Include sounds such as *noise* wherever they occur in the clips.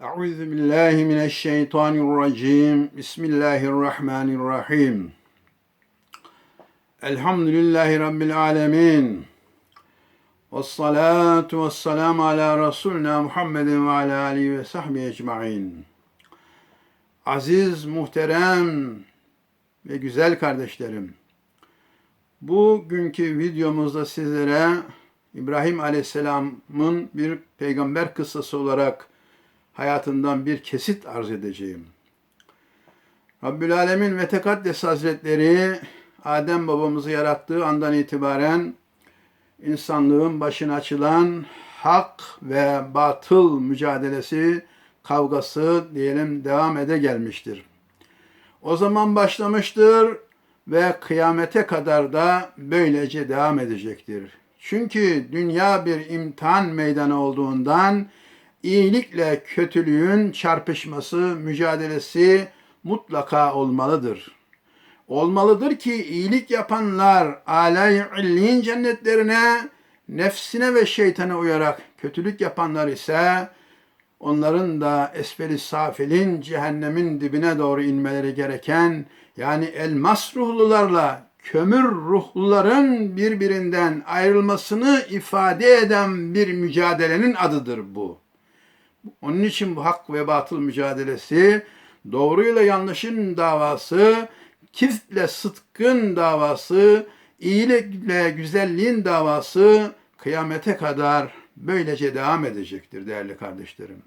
Euzu billahi mineşşeytanirracim. Bismillahirrahmanirrahim. Elhamdülillahi rabbil alamin. Ves salatu ves selam ala Resulina Muhammedin ve ala alihi ve sahbihi ecmaîn. Aziz, muhterem ve güzel kardeşlerim. Bugünkü videomuzda sizlere İbrahim Aleyhisselam'ın bir peygamber kıssası olarak hayatından bir kesit arz edeceğim. Rabbül Alemin ve Tekaddes Hazretleri Adem babamızı yarattığı andan itibaren insanlığın başına açılan hak ve batıl mücadelesi, kavgası diyelim devam ede gelmiştir. O zaman başlamıştır ve kıyamete kadar da böylece devam edecektir. Çünkü dünya bir imtihan meydanı olduğundan iyilikle kötülüğün çarpışması, mücadelesi mutlaka olmalıdır. Olmalıdır ki iyilik yapanlar alay illiğin cennetlerine, nefsine ve şeytana uyarak kötülük yapanlar ise onların da esfeli safilin cehennemin dibine doğru inmeleri gereken yani elmas ruhlularla kömür ruhluların birbirinden ayrılmasını ifade eden bir mücadelenin adıdır bu. Onun için bu hak ve batıl mücadelesi, doğruyla yanlışın davası, kifle sıdkın davası, iyilikle güzelliğin davası kıyamete kadar böylece devam edecektir değerli kardeşlerim.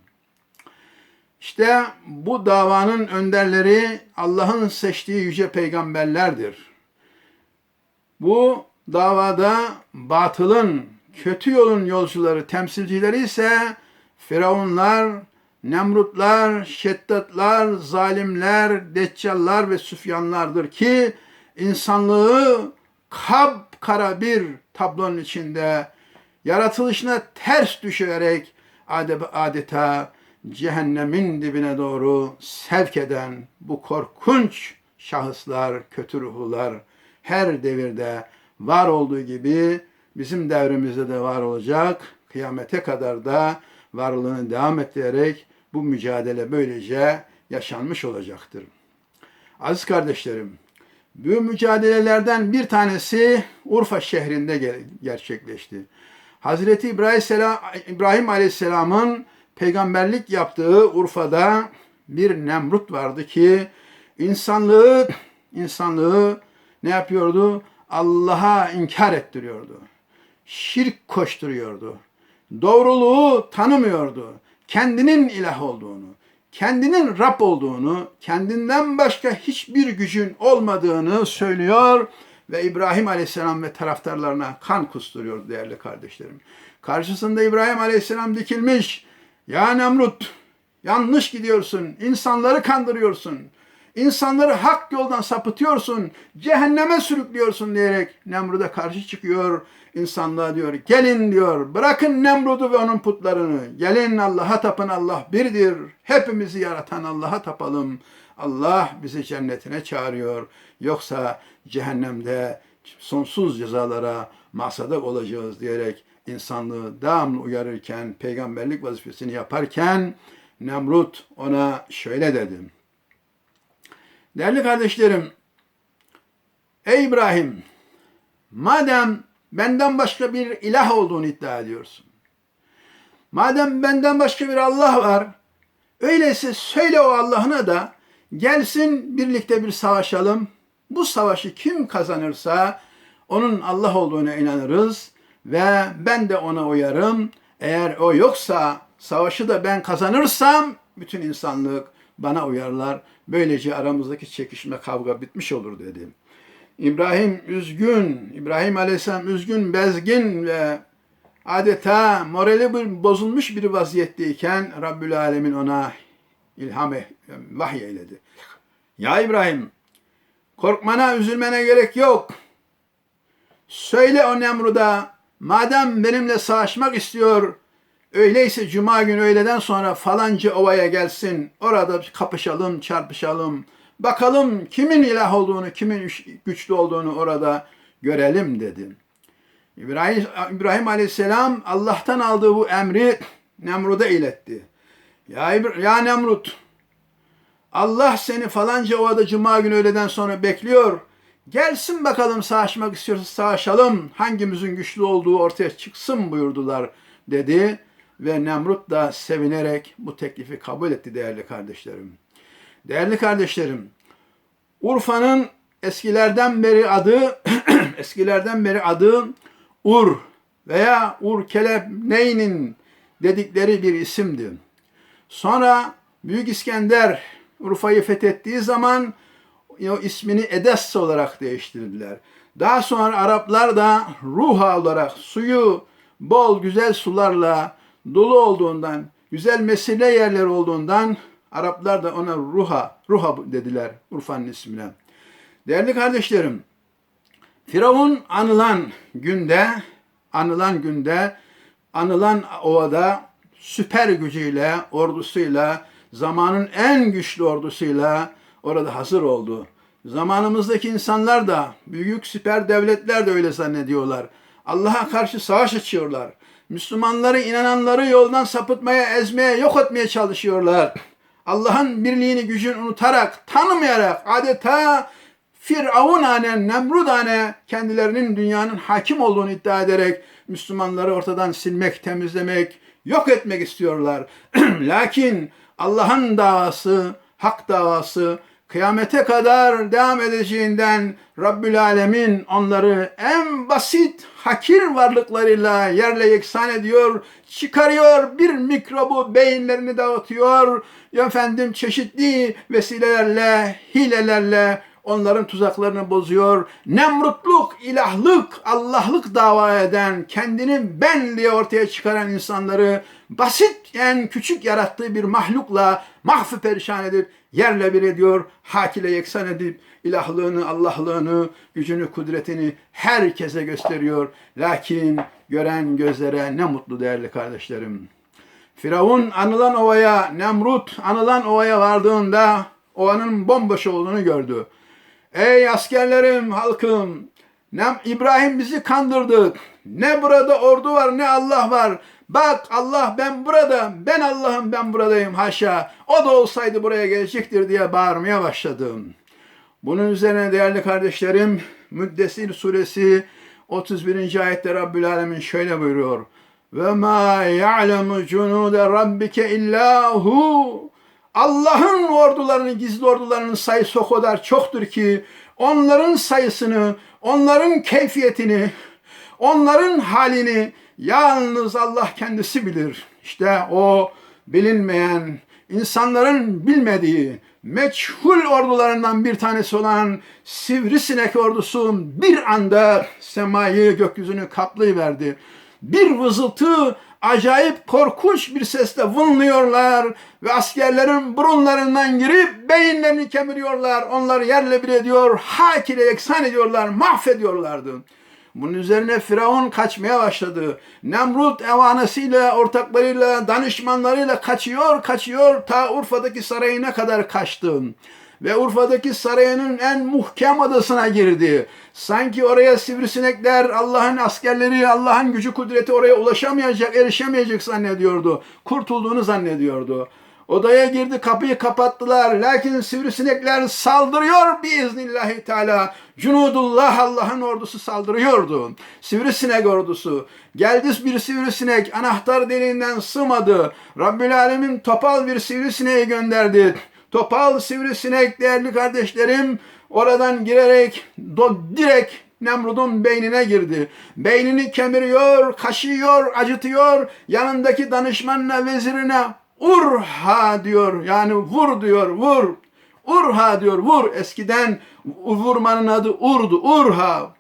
İşte bu davanın önderleri Allah'ın seçtiği yüce peygamberlerdir. Bu davada batılın, kötü yolun yolcuları, temsilcileri ise Firavunlar, Nemrutlar, Şeddatlar, zalimler, deccallar ve süfyanlardır ki insanlığı kapkara bir tablonun içinde yaratılışına ters düşerek adeta cehennemin dibine doğru sevk eden bu korkunç şahıslar, kötü ruhlar her devirde var olduğu gibi bizim devrimizde de var olacak. Kıyamete kadar da varlığını devam ettirerek bu mücadele böylece yaşanmış olacaktır. Aziz kardeşlerim, bu mücadelelerden bir tanesi Urfa şehrinde gerçekleşti. Hazreti İbrahim Aleyhisselam'ın peygamberlik yaptığı Urfa'da bir Nemrut vardı ki insanlığı insanlığı ne yapıyordu? Allah'a inkar ettiriyordu. Şirk koşturuyordu doğruluğu tanımıyordu. Kendinin ilah olduğunu, kendinin Rab olduğunu, kendinden başka hiçbir gücün olmadığını söylüyor ve İbrahim Aleyhisselam ve taraftarlarına kan kusturuyor değerli kardeşlerim. Karşısında İbrahim Aleyhisselam dikilmiş. Ya Nemrut yanlış gidiyorsun, insanları kandırıyorsun. İnsanları hak yoldan sapıtıyorsun, cehenneme sürüklüyorsun diyerek Nemrut'a karşı çıkıyor. İnsanlığa diyor gelin diyor. Bırakın Nemrud'u ve onun putlarını. Gelin Allah'a tapın Allah birdir. Hepimizi yaratan Allah'a tapalım. Allah bizi cennetine çağırıyor. Yoksa cehennemde sonsuz cezalara masadak olacağız diyerek insanlığı devamlı uyarırken peygamberlik vazifesini yaparken Nemrut ona şöyle dedi. Değerli kardeşlerim, ey İbrahim, madem benden başka bir ilah olduğunu iddia ediyorsun. Madem benden başka bir Allah var, öyleyse söyle o Allah'ına da gelsin birlikte bir savaşalım. Bu savaşı kim kazanırsa onun Allah olduğuna inanırız ve ben de ona uyarım. Eğer o yoksa savaşı da ben kazanırsam bütün insanlık bana uyarlar. Böylece aramızdaki çekişme kavga bitmiş olur dedim. İbrahim üzgün, İbrahim Aleyhisselam üzgün, bezgin ve adeta morali bozulmuş bir vaziyetteyken Rabbül Alemin ona ilham e, vahiy eyledi. Ya İbrahim, korkmana, üzülmene gerek yok. Söyle o Nemrud'a, madem benimle savaşmak istiyor, öyleyse cuma günü öğleden sonra falanca ovaya gelsin, orada kapışalım, çarpışalım.'' Bakalım kimin ilah olduğunu, kimin güçlü olduğunu orada görelim dedi. İbrahim, İbrahim Aleyhisselam Allah'tan aldığı bu emri Nemrud'a iletti. Ya, ya Nemrut Allah seni falanca ovada cuma günü öğleden sonra bekliyor. Gelsin bakalım savaşmak istiyorsa savaşalım. Hangimizin güçlü olduğu ortaya çıksın buyurdular dedi. Ve Nemrut da sevinerek bu teklifi kabul etti değerli kardeşlerim. Değerli kardeşlerim, Urfa'nın eskilerden beri adı *clears throat* eskilerden beri adı Ur veya Ur dedikleri bir isimdi. Sonra Büyük İskender Urfa'yı fethettiği zaman o ismini Edessa olarak değiştirdiler. Daha sonra Araplar da Ruha olarak suyu bol güzel sularla dolu olduğundan, güzel mesire yerleri olduğundan Araplar da ona Ruha, Ruha dediler Urfa'nın ismine. Değerli kardeşlerim, Firavun anılan günde, anılan günde, anılan ovada süper gücüyle, ordusuyla, zamanın en güçlü ordusuyla orada hazır oldu. Zamanımızdaki insanlar da, büyük süper devletler de öyle zannediyorlar. Allah'a karşı savaş açıyorlar. Müslümanları, inananları yoldan sapıtmaya, ezmeye, yok etmeye çalışıyorlar. Allah'ın birliğini, gücünü unutarak, tanımayarak adeta Firavunane, Nemrudane kendilerinin dünyanın hakim olduğunu iddia ederek Müslümanları ortadan silmek, temizlemek, yok etmek istiyorlar. *clears throat* Lakin Allah'ın davası, hak davası kıyamete kadar devam edeceğinden Rabbül Alemin onları en basit hakir varlıklarıyla yerle yeksan ediyor, çıkarıyor, bir mikrobu beyinlerini dağıtıyor, efendim çeşitli vesilelerle, hilelerle onların tuzaklarını bozuyor. Nemrutluk, ilahlık, Allah'lık dava eden, kendini ben diye ortaya çıkaran insanları basit en küçük yarattığı bir mahlukla mahfı perişan edip yerle bir ediyor, hak ile yeksan edip ilahlığını, Allahlığını, gücünü, kudretini herkese gösteriyor. Lakin gören gözlere ne mutlu değerli kardeşlerim. Firavun anılan ovaya, Nemrut anılan ovaya vardığında ovanın bomboş olduğunu gördü. Ey askerlerim, halkım, ne İbrahim bizi kandırdı. Ne burada ordu var ne Allah var. Bak Allah ben burada, ben Allah'ım ben buradayım haşa. O da olsaydı buraya gelecektir diye bağırmaya başladım. Bunun üzerine değerli kardeşlerim Müddessir suresi 31. ayette Rabbül Alemin şöyle buyuruyor. Ve ma ya'lemu cunude rabbike illahu. Allah'ın ordularının, gizli ordularının sayısı o kadar çoktur ki onların sayısını, onların keyfiyetini, onların halini yalnız Allah kendisi bilir. İşte o bilinmeyen, insanların bilmediği, meçhul ordularından bir tanesi olan sivrisinek ordusu bir anda semayı, gökyüzünü kaplayıverdi. Bir vızıltı acayip korkunç bir sesle vınlıyorlar ve askerlerin burunlarından girip beyinlerini kemiriyorlar. Onları yerle bir ediyor, hak ile yeksan ediyorlar, mahvediyorlardı. Bunun üzerine Firavun kaçmaya başladı. Nemrut evanesiyle, ortaklarıyla, danışmanlarıyla kaçıyor, kaçıyor. Ta Urfa'daki sarayına kadar kaçtı. Ve Urfa'daki sarayının en muhkem odasına girdi. Sanki oraya sivrisinekler, Allah'ın askerleri, Allah'ın gücü kudreti oraya ulaşamayacak, erişemeyecek zannediyordu. Kurtulduğunu zannediyordu. Odaya girdi, kapıyı kapattılar. Lakin sivrisinekler saldırıyor biiznillahü teala. Cunudullah Allah'ın ordusu saldırıyordu. Sivrisinek ordusu. Geldi bir sivrisinek anahtar deliğinden sığmadı. Rabbül Alemin topal bir sivrisineği gönderdi. Topal sivrisinek değerli kardeşlerim oradan girerek do, direkt Nemrud'un beynine girdi. Beynini kemiriyor, kaşıyor, acıtıyor. Yanındaki danışmanına, vezirine Urha diyor. Yani vur diyor, vur. Urha diyor, vur. Eskiden vurmanın adı Urdu. Urha.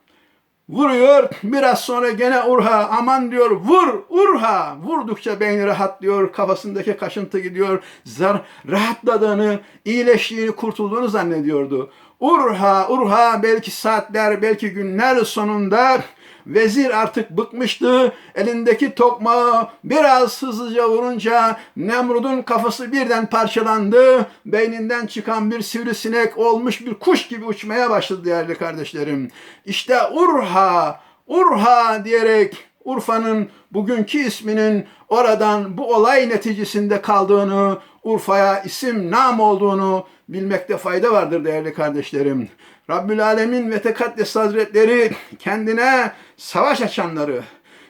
Vuruyor. Biraz sonra gene Urha. Aman diyor, vur. Urha. Vurdukça beyni rahatlıyor. Kafasındaki kaşıntı gidiyor. Zar rahatladığını, iyileştiğini, kurtulduğunu zannediyordu. Urha, Urha belki saatler, belki günler sonunda Vezir artık bıkmıştı. Elindeki tokmağı biraz hızlıca vurunca Nemrud'un kafası birden parçalandı. Beyninden çıkan bir sivrisinek olmuş bir kuş gibi uçmaya başladı değerli kardeşlerim. İşte Urha, Urha diyerek Urfa'nın bugünkü isminin oradan bu olay neticesinde kaldığını, Urfa'ya isim nam olduğunu bilmekte fayda vardır değerli kardeşlerim. Rabbül Alemin ve Tekaddes Hazretleri kendine savaş açanları,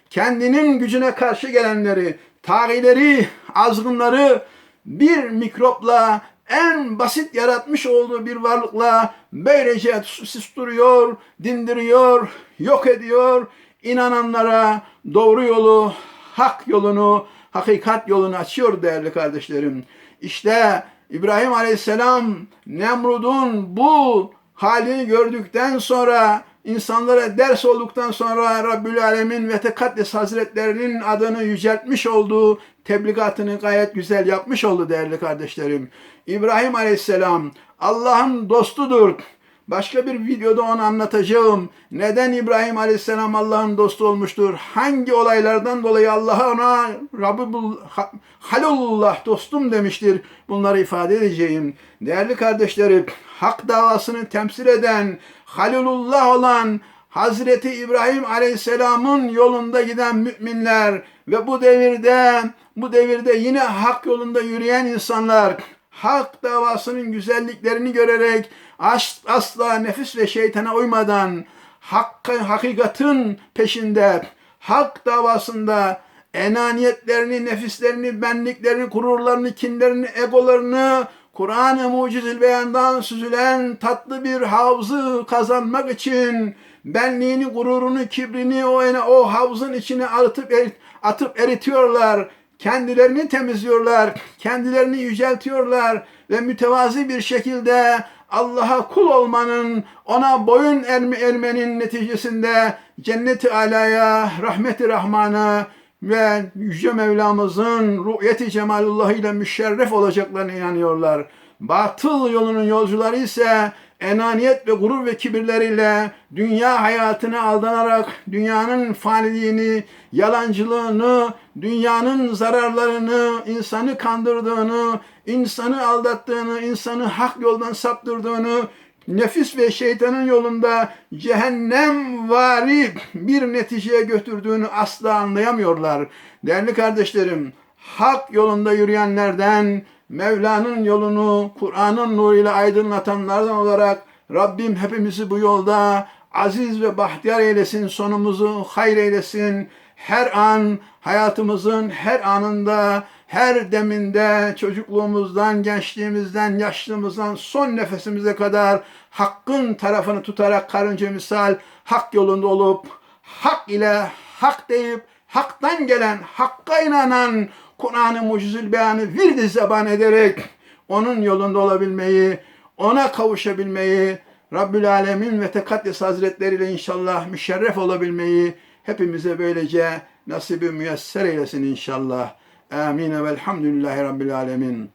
kendinin gücüne karşı gelenleri, tağileri, azgınları bir mikropla en basit yaratmış olduğu bir varlıkla böylece susturuyor, dindiriyor, yok ediyor. İnananlara doğru yolu, hak yolunu, hakikat yolunu açıyor değerli kardeşlerim. İşte İbrahim Aleyhisselam Nemrud'un bu halini gördükten sonra insanlara ders olduktan sonra Rabbül Alemin ve Tekaddes Hazretlerinin adını yüceltmiş olduğu tebligatını gayet güzel yapmış oldu değerli kardeşlerim. İbrahim Aleyhisselam Allah'ın dostudur. Başka bir videoda onu anlatacağım. Neden İbrahim Aleyhisselam Allah'ın dostu olmuştur? Hangi olaylardan dolayı Allah ona Rabbul Halulullah dostum demiştir. Bunları ifade edeceğim. Değerli kardeşlerim, hak davasını temsil eden Halilullah olan Hazreti İbrahim Aleyhisselam'ın yolunda giden müminler ve bu devirde bu devirde yine hak yolunda yürüyen insanlar hak davasının güzelliklerini görerek asla nefis ve şeytana uymadan hakkı, hakikatin peşinde hak davasında enaniyetlerini, nefislerini, benliklerini, gururlarını, kinlerini, egolarını Kur'an-ı Mucizül Beyan'dan süzülen tatlı bir havzı kazanmak için benliğini, gururunu, kibrini o, o havzın içine atıp, erit, atıp eritiyorlar. Kendilerini temizliyorlar, kendilerini yüceltiyorlar ve mütevazi bir şekilde Allah'a kul olmanın, ona boyun erme, ermenin neticesinde cennet-i alaya, rahmeti rahmana, ve Yüce Mevlamızın ruhiyeti cemalullah ile müşerref olacaklarına inanıyorlar. Batıl yolunun yolcuları ise enaniyet ve gurur ve kibirleriyle dünya hayatına aldanarak dünyanın faniliğini, yalancılığını, dünyanın zararlarını, insanı kandırdığını, insanı aldattığını, insanı hak yoldan saptırdığını, nefis ve şeytanın yolunda cehennem vari bir neticeye götürdüğünü asla anlayamıyorlar. Değerli kardeşlerim, hak yolunda yürüyenlerden, Mevla'nın yolunu Kur'an'ın nuruyla aydınlatanlardan olarak Rabbim hepimizi bu yolda aziz ve bahtiyar eylesin, sonumuzu hayır eylesin. Her an hayatımızın her anında her deminde çocukluğumuzdan, gençliğimizden, yaşlılığımızdan son nefesimize kadar hakkın tarafını tutarak karınca misal hak yolunda olup hak ile hak deyip haktan gelen, hakka inanan Kur'an-ı Mucizül Beyanı virdi zeban ederek onun yolunda olabilmeyi, ona kavuşabilmeyi, Rabbül Alemin ve Tekaddes Hazretleri ile inşallah müşerref olabilmeyi hepimize böylece nasibi müyesser eylesin inşallah. Amin ve elhamdülillahi rabbil alemin.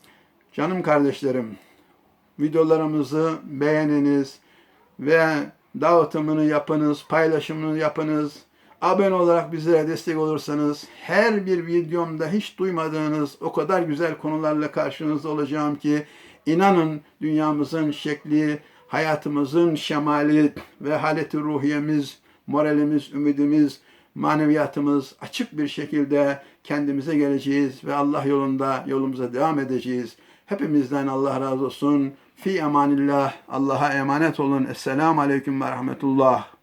Canım kardeşlerim, videolarımızı beğeniniz ve dağıtımını yapınız, paylaşımını yapınız. Abone olarak bizlere destek olursanız her bir videomda hiç duymadığınız o kadar güzel konularla karşınızda olacağım ki inanın dünyamızın şekli, hayatımızın şemali ve haleti ruhiyemiz, moralimiz, ümidimiz, maneviyatımız açık bir şekilde kendimize geleceğiz ve Allah yolunda yolumuza devam edeceğiz. Hepimizden Allah razı olsun. Fi emanillah. Allah'a emanet olun. Esselamu Aleyküm ve Rahmetullah.